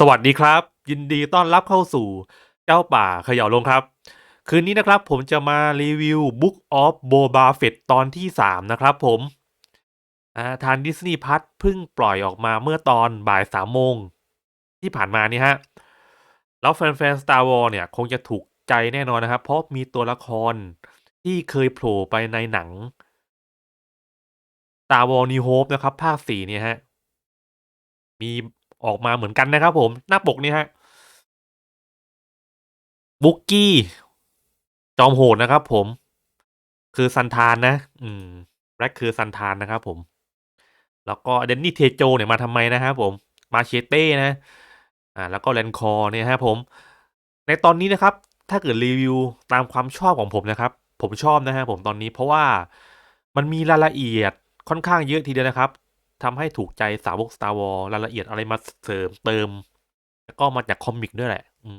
สวัสดีครับ ยินดีต้อนรับเข้าสู่เจ้าป่าเขย่าลงครับ คืนนี้นะครับผมจะมารีวิว Book of Boba Fett ตอนที่ 3 นะครับผมอาทาง Disney Plus เพิ่งปล่อยออกมาเมื่อตอนบ่ายสามโมง ที่ผ่านมานี่ฮะ แล้วแฟนๆ Star Wars เนี่ยคงจะถูกใจแน่นอนนะครับ เพราะมีตัวละครที่เคยโผล่ไปในหนัง Star Wars New Hope นะครับ ภาค4เนี่ยฮะมี ออกมาเหมือนกันนะครับผม หน้าปกนี่ฮะบุกกี้ จอมโหดนะครับผม คือซันทานนะ อืมแร็กคือซันทานนะครับผม แล้วก็เดนนี่เทโจเนี่ยมาทำไมนะครับผม มาเชเต้นะ อ่า แล้วก็แลนคอร์เนี่ยฮะผม ในตอนนี้นะครับ ถ้าเกิดรีวิวตามความชอบของผมนะครับ ผมชอบนะฮะผมตอนนี้เพราะว่ามันมีรายละเอียดค่อนข้างเยอะทีเดียวนะครับ ทำให้ถูกใจสาวก Star Wars รายละเอียดอะไรมาเสริมเติม แล้วก็มาจากคอมิกด้วยแหละอื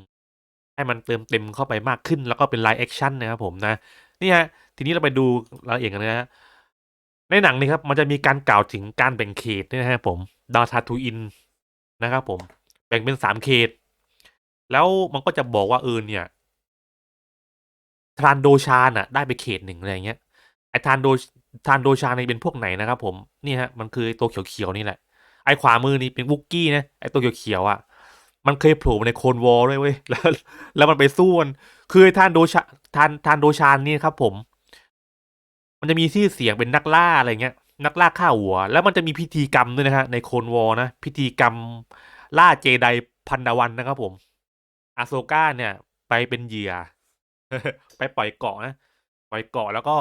ให้มันเติมเต็มเข้าไปมากขึ้น แล้วก็เป็นไลฟ์แอคชั่นนะครับผมนะ นี่ฮะ ทีนี้เราไปดูรายละเอียดกันนะฮะในหนังนี่ครับ มันจะมีการกล่าวถึงการแบ่งเขตด้วยนะฮะผมดาวทาทูอินนะครับผม แบ่งเป็นสามเขต แล้วมันก็จะบอกว่าเออเนี่ยทรานโดชานอะได้ไปเขตหนึ่งอะไรเงี้ย ทานโดทานโดชานนี่เป็นพวกไหนนะครับผมนี่ฮะมันคือตัวเขียวๆนี่แหละ ไอ้ขวามือนี่เป็นบุกกี้นะไอ้ตัวเขียวๆอะ มันเคยโผล่ในโคนวอลด้วยเว้ยแล้วแล้วมันไปสู้มันคือไอ้ทานโดชาทานทานโดชานนี่ครับ ผม มันจะมีชื่อเสียงเป็นนักล่าอะไรเงี้ย นักล่าฆ่าหัว แล้วมันจะมีพิธีกรรมด้วยนะฮะในโคนวอลนะพิธีกรรมล่าเจไดพันดาวันนะครับผมอาโซก้าเนี่ย ไปเป็นเหยื่อไปปล่อยเกาะนะปล่อยเกาะแล้วก็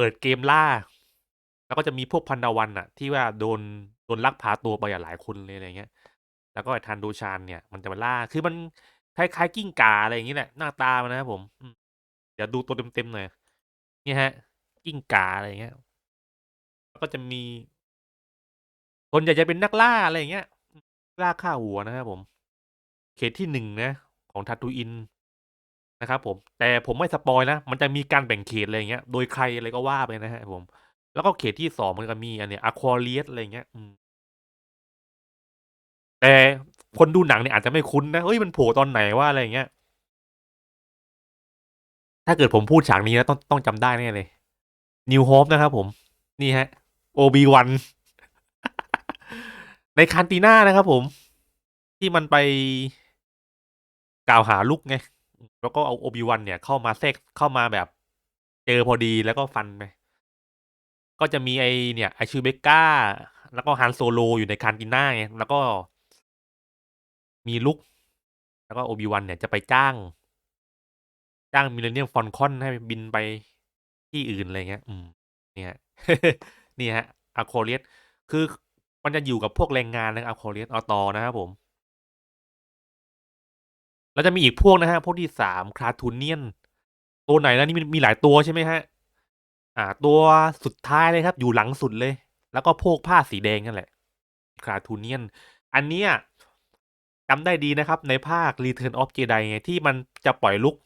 เปิดเกมล่า แล้วก็จะมีพวกพันดาวันอะที่ว่าโดนโดนลักพาตัวไปอะหลายคนเลยอะไรเงี้ย แล้วก็ไอ้ทานโดชานเนี่ย มันจะมาล่า คือมันคล้ายๆกิ้งก่าอะไรอย่างนี้แหละ หน้าตามันนะครับผมเดี๋ยวดูตัวเต็มๆหน่อยเนี่ยฮะ กิ้งก่าอะไรเงี้ย แล้วก็จะมี คนอยากจะเป็นนักล่าอะไรเงี้ย ล่าฆ่าหัวนะครับผม เขตที่หนึ่งนะ ของทาทูอิน นะครับผม แต่ผมไม่สปอยนะ มันจะมีการแบ่งเขตอะไรอย่างเงี้ย โดยใครอะไรก็ว่าไปนะฮะผม แล้วก็เขตที่สองมันก็มีอันเนี้ยอะควาเลียสอะไรอย่างเงี้ยอืม แต่คนดูหนังเนี่ยอาจจะไม่คุ้นนะ เฮ้ย มันโผล่ตอนไหนว่าอะไรอย่างเงี้ย ถ้าเกิดผมพูดฉากนี้แล้วต้องต้องจำได้แน่เลยนิวโฮปนะครับผม นี่ฮะโอบีวันในคานตีน่านะครับผม ที่มันไปกล่าวหาลูกไง แล้วก็เอาโอบิวันเนี่ยเข้ามาแทรกเข้ามาแบบ เจอพอดีแล้วก็ฟันไปก็จะมีไอเนี่ยไอชูเบก้า แล้วก็ฮันโซโลอยู่ในคานติน่าไงแล้วก็มีลุก แล้วก็โอบิวันเนี่ยจะไปจ้าง จ้างมิเลเนียมฟอนคอนให้บินไปที่อื่นอะไรเงี้ย อืม เนี่ยนี่ฮะอะโคเลียสคือมันจะอยู่กับพวกแรงงานนะอะโคเลียสอตอนะครับผม แล้วจะมีอีกพวกนะฮะ พวกที่สามคาทูเนียน ตัวไหนแล้วนี่มีมีหลายตัวใช่ไหมฮะ อ่า ตัวสุดท้ายเลยครับ อยู่หลังสุดเลย แล้วก็พวกผ้าสีแดงนั่นแหละคาทูเนียน อันเนี้ยจำได้ดีนะครับ ในภาค Return of Jedi ไงที่มันจะปล่อยลุก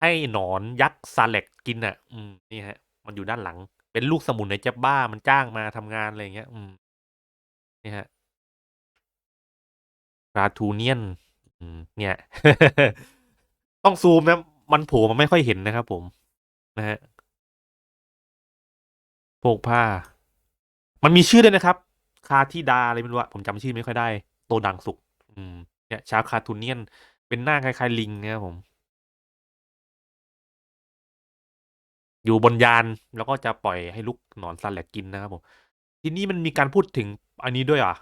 ให้หนอนยักษ์ซาเล็กกินอะ อืมนี่ฮะ มันอยู่ด้านหลัง เป็นลูกสมุนในเจ็บบ้ามันจ้างมาทำงานอะไรอย่างเงี้ย อืมนี่ฮะคาทูเนียน มเนี่ย ต้องซูมนะ มันโผล่มาไม่ค่อยเห็นนะครับผม นะฮะพวกผ้า มันมีชื่อด้วยนะครับ คาที่ดาอะไรไม่รู้อะผมจำชื่อไม่ค่อยได้ โตดังสุก อืม เนี่ย ชาวคาทูเนียน เป็นหน้าคล้ายๆลิงนะครับผม อยู่บนยานแล้วก็จะปล่อยให้ลูกหนอนซาแลกกินนะครับผม ทีนี้มันมีการพูดถึงอันนี้ด้วยอะ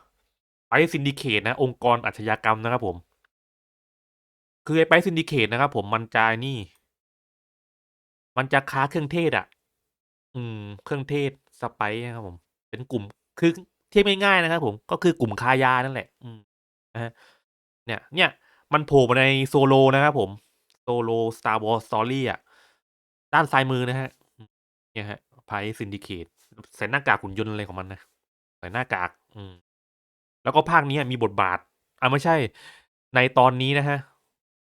ไปซินดิเคตนะ องค์กรอาชญากรรมนะครับผม คือไอ้ไปซินดิเคตนะครับผมมันจะนี่ มันจะค้าเครื่องเทศอะ อืม เครื่องเทศสไปซ์นะครับผม เป็นกลุ่มคือเทียบง่ายๆนะครับผมก็คือกลุ่มค้ายานั่นแหละ อืมนะฮะเนี่ย เนี่ย มันโผล่มาในโซโลนะครับผมโซโล Star Wars Story อะ ด้านซ้ายมือนะฮะ เนี่ยฮะไพซินดิเคตใส่หน้ากากหุ่นยนต์อะไรของมันนะใส่หน้ากาก อืม แล้วก็ภาคนี้มีบทบาทอ่าไม่ใช่ ในตอนนี้นะฮะ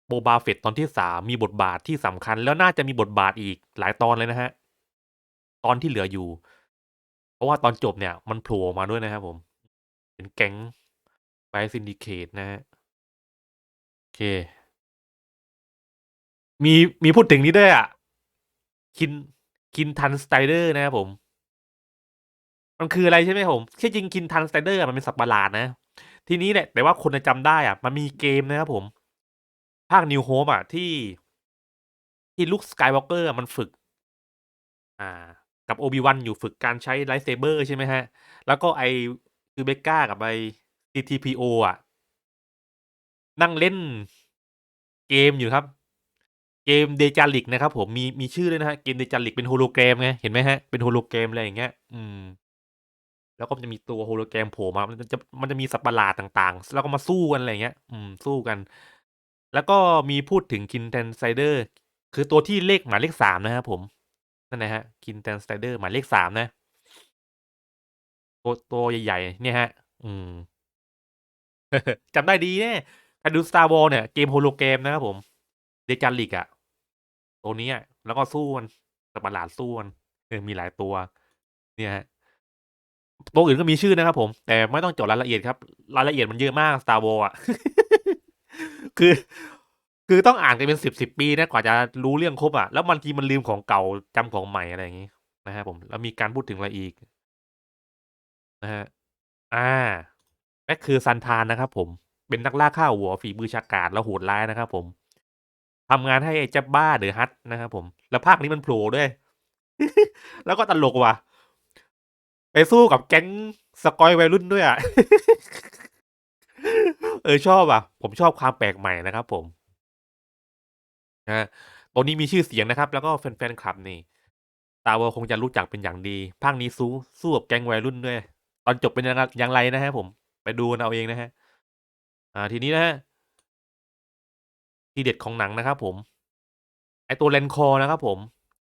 โบบาเฟตตอนที่สามมีบทบาทที่สำคัญ แล้วน่าจะมีบทบาทอีกหลายตอนเลยนะฮะ ตอนที่เหลืออยู่ เพราะว่าตอนจบเนี่ย มันโผล่มาด้วยนะครับผม เป็นแก๊งไปซินดิเคตนะฮะ โอเค มีมีพูดถึงนี้ด้วยอะ คินคินทันสไตเดอร์นะครับผม มันคืออะไรใช่ไหมผมที่จริงคินทันสไตเดอร์มันเป็นสัตว์ประหลาดนะ ทีนี้เนี่ยแต่ว่าคนจะจำได้อะ มันมีเกมนะครับผม ภาคนิวโฮมอะที่ ที่ลุคสกายวอล์กเกอร์มันฝึก อ่า กับโอบิวันอยู่ฝึกการใช้ไลท์เซเบอร์ใช่ไหมฮะแล้วก็ไอคือเบก้ากับไอ CTPO อะนั่งเล่นเกมอยู่ครับ เกมเดจาริกนะครับผม มี มีชื่อด้วยนะฮะเกมเดจาริกเป็นโฮโลแกรมไง เห็นไหมฮะเป็นโฮโลแกรม อะไรอย่างเงี้ย อืม แล้วก็มันจะมีตัวโฮโลแกรมโผล่มา มันจะ มันจะมีสัตว์ประหลาดต่าง ๆ แล้วก็มาสู้กัน อะไรอย่างเงี้ย อืม สู้กัน แล้วก็มีพูดถึงคินแทนไซเดอร์คือตัวที่เลขหมายเลขสามนะครับผม นั่นนะฮะคินแทนไซเดอร์หมายเลขสามนะ ตัวตัวใหญ่ๆ เนี่ยฮะ อืมจำได้ดีแน่ใครดู Star Wars เนี่ย เกมโฮโลแกมนะครับผม เดจาริกอะตัวนี้แล้วก็สู้มันสัตว์ประหลาดสู้มันเออมีหลายตัว เนี่ยฮะตัวอื่นก็มีชื่อนะครับผม แต่ไม่ต้องเจาะรายละเอียดครับ รายละเอียดมันเยอะมาก Star Wars อะ คือ คือต้องอ่านกันเป็นสิบสิบปีนะกว่าจะรู้เรื่องครบอะแล้วบางทีมันลืมของเก่าจำของใหม่อะไรอย่างงี้นะครับผมแล้วมีการพูดถึงอะไรอีกนะฮะอ่าแม็กคือซันทานนะครับผมเป็นนักล่าฆ่าหัวฝีมือฉกาจและโหดร้ายนะครับผมทำงานให้ไอ้เจ้าบ้าเดอฮัตนะครับผม แล้วภาคนี้มันโผล่ด้วย แล้วก็ตลกว่ะ ไปสู้กับแก๊งสกอยวัยรุ่นด้วยอะ ออชอบอะ ผมชอบความแปลกใหม่นะครับผมนะตัวนี้มีชื่อเสียงนะครับ แล้วก็แฟนๆคลับนี่ Star Wars คงจะรู้จักเป็นอย่างดี ภาคนี้สู้สู้กับแก๊งวัยรุ่นด้วย ตอนจบเป็นยังไงอย่างไรนะครับผมไปดูกันเอาเองนะฮะ อ่า ทีนี้นะฮะทีเด็ดของหนังนะครับ ผม ไอตัว Rancor นะครับ ผม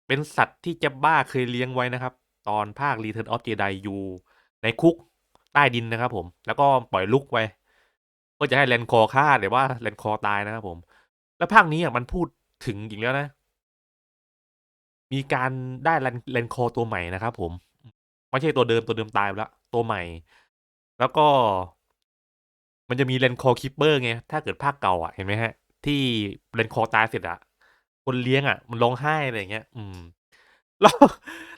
เป็นสัตว์ที่ Jabba เคยเลี้ยงไว้นะครับ ตอนภาค Return of Jedi อยู่ในคุกใต้ดินนะครับ ผม แล้วก็ปล่อยลุกไว้ ก็จะให้ Rancor ฆ่าแต่ว่า Rancor ตายนะครับผม แล้วภาคนี้อะมันพูดถึงอีกแล้วนะ มีการได้ Ran Rancor ตัวใหม่นะครับผม ไม่ใช่ตัวเดิมตัวเดิมตายไปแล้วตัวใหม่ แล้วก็ มันจะมี Rancor Keeper ไง ถ้าเกิดภาคเก่าอะเห็นไหมครับที่ Rancor ตายเสร็จอะคนเลี้ยงอะมันร้องไห้อะไรอย่างเงี้ย อืม แล้ว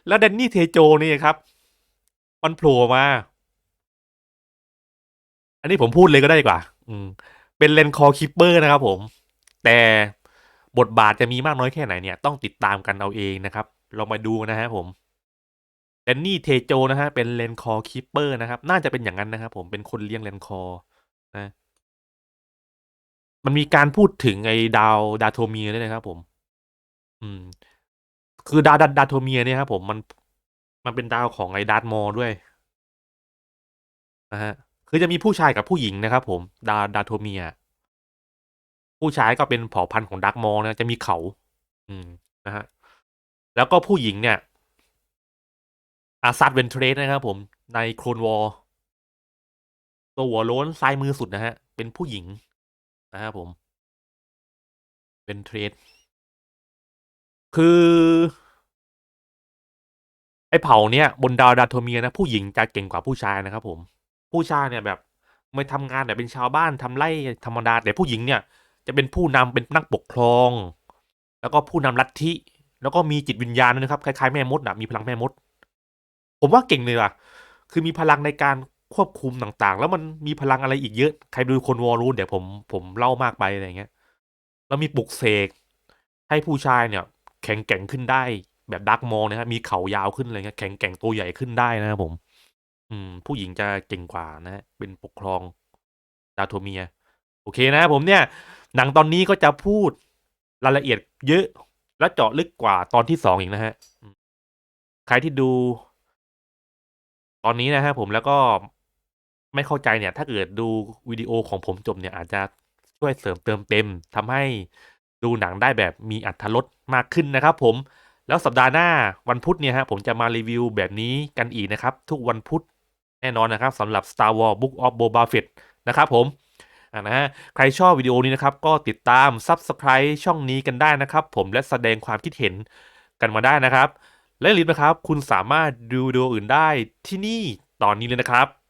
แล้ว Danny Trejo นี่ครับ มันโผล่มา อันนี้ผมพูดเลยก็ได้ดีกว่า อืม เป็น Rancor Keeper นะครับผม แต่บทบาทจะมีมากน้อยแค่ไหนเนี่ย ต้องติดตามกันเอาเองนะครับ ลองมาดูนะครับผม Danny Trejo นะครับเป็น Rancor Keeper นะครับ น่าจะเป็นอย่างนั้นนะครับผมเป็นคนเลี้ยง Rancor นะ มันมีการพูดถึงไอ้ดาว Dathomir ด้วยนะครับผม อืม คือดาวด Dathomir เนี่ยครับผมมันมันเป็นดาวของไอ้ Darth Maul ด้วยนะฮะ คือจะมีผู้ชายกับผู้หญิงนะครับผมดา Dathomir ผู้ชายก็เป็นเผ่าพันธุ์ของ Darth Maul นะจะมีเขา อืมนะฮะแล้วก็ผู้หญิงเนี่ย Asajj Ventress นะครับผมใน Clone Wars ตัวหัวโล้นซ้ายมือสุดนะฮะ เป็นผู้หญิงนะครับผม Ventress คือไอ้เผ่าเนี้ยบนดาว Dathomir นะผู้หญิงจะเก่งกว่าผู้ชายนะครับผม ผู้ชายเนี่ยแบบไมาทำงานแบบเป็นชาวบ้านทำไร่ธรรมดาแต่ผู้หญิงเนี่ย จะเป็นผู้นำเป็นนักปกครอง แล้วก็ผู้นำลัทธิ แล้วก็มีจิตวิญญาณนะครับคล้ายๆแม่มดอะมีพลังแม่มด ผมว่าเก่งเลยว่ะคือมีพลังในการควบคุมต่างๆ แล้วมันมีพลังอะไรอีกเยอะ ใครดู Clone Wars รู้เดี๋ยวผมผมเล่ามากไปอะไรเงี้ย แล้วมีปลุกเสกให้ผู้ชายเนี่ย แข็งแกร่งขึ้นได้ แบบ Darth Maul นะครับมีเขายาวขึ้นอะไรเงี้ยแข็งแกร่งตัวใหญ่ขึ้นได้นะครับผม อืม ผู้หญิงจะเก่งกว่านะเป็นปกครอง Dathomir โอเคนะครับผมเนี่ย หนังตอนนี้ก็จะพูดรายละเอียดเยอะและเจาะลึกกว่าตอนที่2อีกนะครับอืมใครที่ดู ตอนนี้นะครับผมแล้วก็ไม่เข้าใจเนี่ย ถ้าเกิดดูวิดีโอของผมจบเนี่ย อาจจะช่วยเสริมเติมเต็มทำให้ดูหนังได้แบบมีอรรถรสมากขึ้นนะครับผมแล้วสัปดาห์หน้าวันพุธเนี่ยครับผมจะมารีวิวแบบนี้กันอีกนะครับ ทุกวันพุธ แน่นอนนะครับสำหรับ Star Wars Book of Boba Fett นะครับผมนะฮะใครชอบวิดีโอนี้นะครับ ก็ติดตาม Subscribe ช่องนี้กันได้นะครับ ผมและแสดงความคิดเห็นกันมาได้นะครับ และลืมนะครับ คุณสามารถดูวิดีโออื่นได้ที่นี่ตอนนี้เลยนะครับ